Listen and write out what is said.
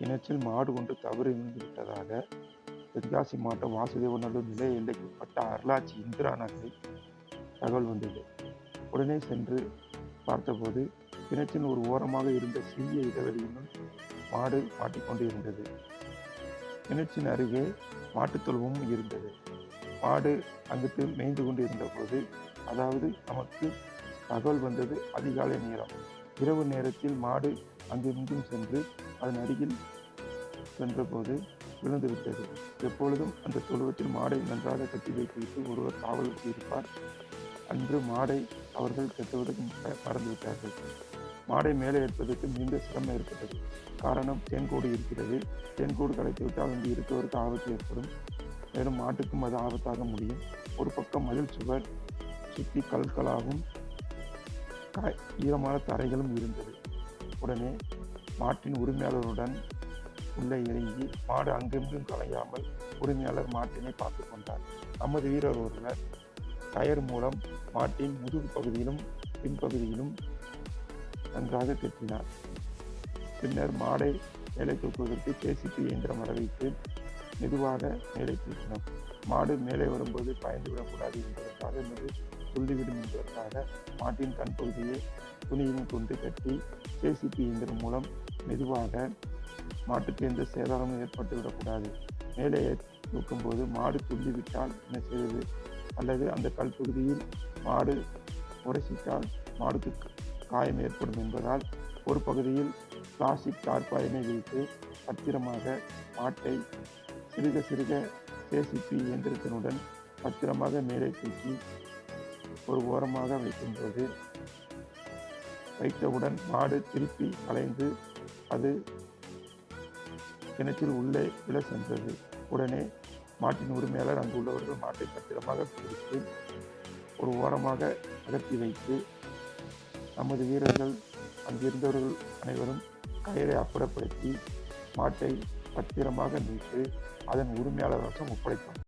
கிணற்றில் மாடு கொண்டு தவறி விழுந்துவிட்டதாக தென்காசி மாவட்டம் வாசுதேவநல்லூர் நிலைய எல்லைக்குட்பட்ட அருளாட்சி இந்திரா நகரில் தகவல் வந்தது. உடனே சென்று பார்த்தபோது கிணற்றின் ஒரு ஓரமாக இருந்த சிறிய இடைவெளியினுள் மாடு மாட்டிக்கொண்டு இருந்தது கிணற்றின் அருகே மாட்டுத் தொழுவமும் இருந்தது. மாடு அங்கிட்டு மேய்ந்து கொண்டு இருந்தபோது அதாவது நமக்கு தகவல் வந்தது அதிகாலை நேரம். இரவு நேரத்தில் மாடு அங்கிருந்தும் சென்று அதன் அருகில் சென்றபோது விழுந்து விட்டது எப்பொழுதும் அந்த தொழுவத்தில் மாடை நன்றாக கட்டி வைத்துவிட்டு ஒருவர் காவலுக்கு இருப்பார். அன்று மாடை அவர்கள் கட்டுவதற்கு மறந்துவிட்டார்கள். மாடை மேலே ஏற்பதற்கு மிகுந்த சிரமம் ஏற்பட்டது. காரணம் தேன்கூடு இருக்கிறது. தேன்கூடு கலைத்துவிட்டால் அங்கு இருப்பவருக்கு ஆபத்து ஏற்படும். மேலும் மாட்டுக்கும் அது ஆபத்தாக முடியும். ஒரு பக்கம் மதில் சுவர் சுற்றி கற்களாகவும் த ஈரமான தரைகளும் இருந்தது. உடனே மாட்டின் உரிமையாளருடன் உள்ளே இறங்கி மாடு அங்கெங்கும் கலையாமல் உரிமையாளர் மாட்டினை பார்த்து கொண்டார். நமது வீரர் ஒருவர் கயர் மூலம் மாட்டின் முதுகு பகுதியிலும் பின்பகுதியிலும் நன்றாக கட்டினார். பின்னர் மாடை மேலே தூக்குவதற்கு கேசிபி இயந்திரம் வர மெதுவாக மேலே தூக்கினோம் மாடு மேலே வரும்போது பயந்து விடக்கூடாது என்பதற்காக மிக துள்ளிவிடும் என்பதற்காக மாட்டின் கண் பகுதியை துணியும் கொண்டு கட்டி ஜேசிபி இயந்திரம் மூலம் மெதுவாக மாட்டுக்கு எந்த சேதாரமும் ஏற்பட்டு விடக்கூடாது மேலே தூக்கும்போது மாடு துள்ளிவிட்டால் என்ன செய்வது? அல்லது அந்த கல் பகுதியில் மாடு உரசித்தால் மாடுக்கு காயம் ஏற்படும் என்பதால் ஒரு பகுதியில் பிளாஸ்டிக் தார்பாயினை வைத்து பத்திரமாக மாட்டை சிறுக சிறுக ஜேசிபி இயந்திரத்தினுடன் பத்திரமாக மேலே தூக்கி ஒரு ஓரமாக வைக்கும்போது வைத்தவுடன் மாடு திருப்பி அலைந்து அது கிணற்றில் உள்ளே விழ சென்றது. உடனே மாட்டின் உரிமையாளர் அங்கு உள்ளவர்கள் மாட்டை பத்திரமாக பிடித்து ஒரு ஓரமாக அகற்றி வைத்து நமது வீரர்கள் அங்கிருந்தவர்கள் அனைவரும் கயிறை அப்புறப்படுத்தி மாட்டை பத்திரமாக மீட்டு அதன் உரிமையாளராக வசம் ஒப்படைத்தோம்